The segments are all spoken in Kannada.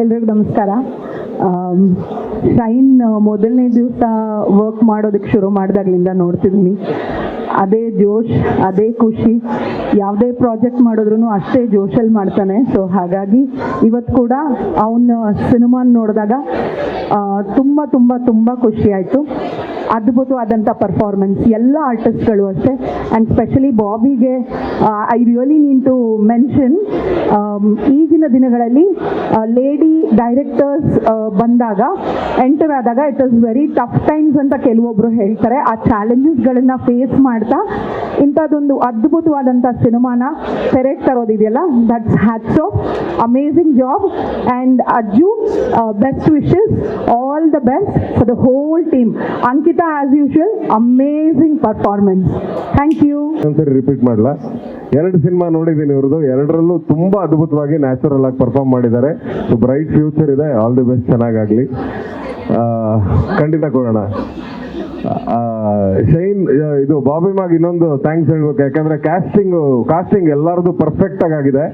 ಎಲ್ರಿಗೂ ನಮಸ್ಕಾರ. ಶೈನ್ ಮೊದಲನೇ ದಿವಸ ವರ್ಕ್ ಮಾಡೋದಕ್ಕೆ ಶುರು ಮಾಡಿದಾಗ್ಲಿಂದ ನೋಡ್ತಿದ್ದೀನಿ ಅದೇ ಜೋಶ್, ಅದೇ ಖುಷಿ. ಯಾವುದೇ ಪ್ರಾಜೆಕ್ಟ್ ಮಾಡಿದ್ರು ಅಷ್ಟೇ ಜೋಶಲ್ಲಿ ಮಾಡ್ತಾನೆ. ಸೊ ಹಾಗಾಗಿ ಇವತ್ತು ಕೂಡ ಅವನ ಸಿನಿಮಾ ನೋಡಿದಾಗ ತುಂಬ ತುಂಬ ತುಂಬ ಖುಷಿ ಆಯಿತು. ಅದ್ಭುತವಾದಂಥ ಪರ್ಫಾರ್ಮೆನ್ಸ್ ಎಲ್ಲ ಆರ್ಟಿಸ್ಟ್ಗಳು ಅಷ್ಟೇ. And specially ಬಾಬಿಗೆ I really need to mention ಈಗಿನ ದಿನಗಳಲ್ಲಿ ಲೇಡಿ ಡೈರೆಕ್ಟರ್ಸ್ ಬಂದಾಗ ಎಂಟರ್ ಆದಾಗ it is very tough times ಅಂತ ಕೆಲವೊಬ್ರು ಹೇಳ್ತಾರೆ. ಆ ಚಾಲೆಂಜಸ್ಗಳನ್ನ ಫೇಸ್ ಮಾಡ್ತಾ ಇಂಥದ್ದೊಂದು ಅದ್ಭುತವಾದಂಥ ಸಿನಿಮಾನ ಸೆರೆಕ್ಟ್ ತರೋದಿದೆಯಲ್ಲ that's hats off amazing job and Ajju best wishes all the best for the whole team Ankita as usual amazing performance thank you ಒಂದ್ಸರಿ ರಿಪೀಟ್ ಮಾಡಲ್ಲ ಎರಡು ಸಿನಿಮಾ ನೋಡಿದ್ದೀನಿ ಇವ್ರದ್ದು. ಎರಡರಲ್ಲೂ ತುಂಬಾ ಅದ್ಭುತವಾಗಿ ನ್ಯಾಚುರಲ್ ಆಗಿ ಪರ್ಫಾರ್ಮ್ ಮಾಡಿದ್ದಾರೆ. ಸೊ ಬ್ರೈಟ್ ಫ್ಯೂಚರ್ ಇದೆ. ಆಲ್ ದಿ ಬೆಸ್ಟ್ ಚೆನ್ನಾಗಾಗ್ಲಿ. ಖಂಡಿತ ಕೊಡೋಣ. ಶೈನ್ ಇದು ಬಾಬಿ ಮಾಗ್ ಇನ್ನೊಂದು ಥ್ಯಾಂಕ್ಸ್ ಹೇಳ್ಬೇಕು. ಯಾಕಂದ್ರೆ ಕ್ಯಾಸ್ಟಿಂಗ್ ಕಾಸ್ಟಿಂಗ್ ಎಲ್ಲರದು ಪರ್ಫೆಕ್ಟ್ ಆಗಿ ಆಗಿದೆ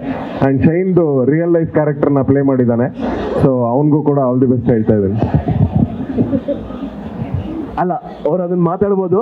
ಅಂಡ್ ಶೈನ್ದು ರಿಯಲ್ ಲೈಫ್ ಕ್ಯಾರೆಕ್ಟರ್ನ ಪ್ಲೇ ಮಾಡಿದ್ದಾನೆ ಸೊ ಅವನಿಗೂ ಕೂಡ ಆಲ್ ದಿ ಬೆಸ್ಟ್ ಹೇಳ್ತಾ ಇದ್ದೀನಿ. ಅಲ್ಲ, ಅವ್ರು ಅದನ್ನ ಮಾತಾಡ್ಬೋದು.